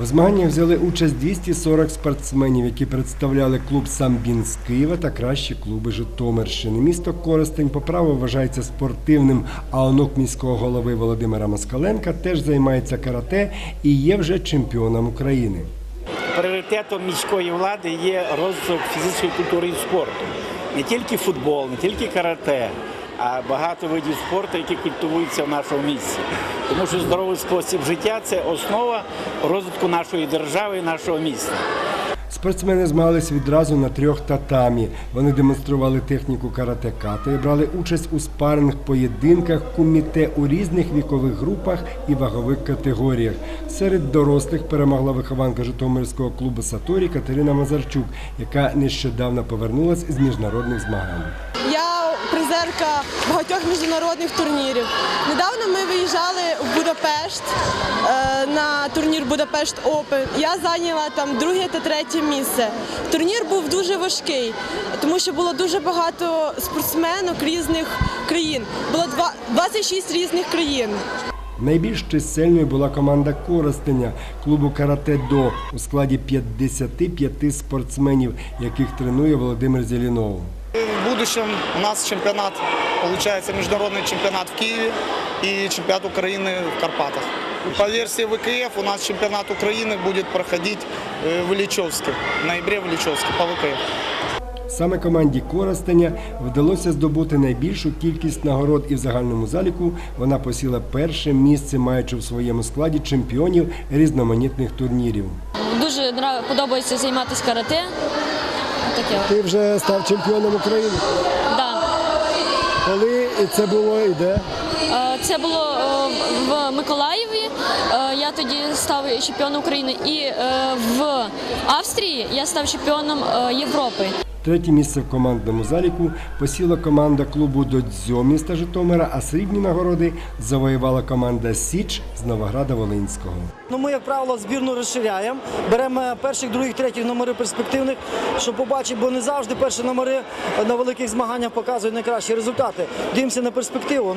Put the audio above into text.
У змаганнях взяли участь 240 спортсменів, які представляли клуб «Самбін» з Києва та кращі клуби Житомирщини. Місто Коростень по праву вважається спортивним, а онук міського голови Володимира Москаленка теж займається карате і є вже чемпіоном України. Пріоритетом міської влади є розвиток фізичної культури і спорту. Не тільки футбол, не тільки карате, а багато видів спорту, які культивуються в нашому місті. Тому що здоровий спосіб життя це основа розвитку нашої держави і нашого міста. Спортсмени змагались відразу на трьох татамі. Вони демонстрували техніку карате-ката і брали участь у спарних поєдинках куміте у різних вікових групах і вагових категоріях. Серед дорослих перемогла вихованка Житомирського клубу Саторі Катерина Мазарчук, яка нещодавно повернулась з міжнародних змагань. Призерка багатьох міжнародних турнірів. Недавно ми виїжджали в Будапешт е, на турнір Будапешт Опен. Я зайняла там друге та третє місце. Турнір був дуже важкий, тому що було дуже багато спортсменок різних країн. Було 26 різних країн. Найбільш чисельною була команда Коростеня клубу Карате До у складі 55 спортсменів, яких тренує Володимир Зелінов В будущем у нас чемпионат, получается международный чемпионат в Киеве и чемпионат Украины в Карпатах. По версии ВКФ у нас чемпионат Украины будет проходить э, в Ильичевске, в ноябре в Ильичевске по ВКФ. Саме команді Коростеня вдалося здобути найбільшу кількість нагород і в загальному заліку вона посіла перше місце, маючи в своєму складі чемпіонів різноманітних турнірів. Дуже нрав- подобається займатися карате. Таке. Ти вже став чемпіоном України. Да. Коли це було і де? Е, Це було е, в Миколаєві. Е, Я тоді став чемпіоном України. І в Австрії я став чемпіоном Європи. Третє місце в командному заліку посіла команда клубу Додзьо міста Житомира, а срібні нагороди завоювала команда Січ з Новограда Волинського. Ну, ми, як правило, збірну розширяємо. Беремо перших, других, третіх номери перспективних, щоб побачити, бо не завжди перші номери на великих змаганнях показують найкращі результати. Дивимося на перспективу.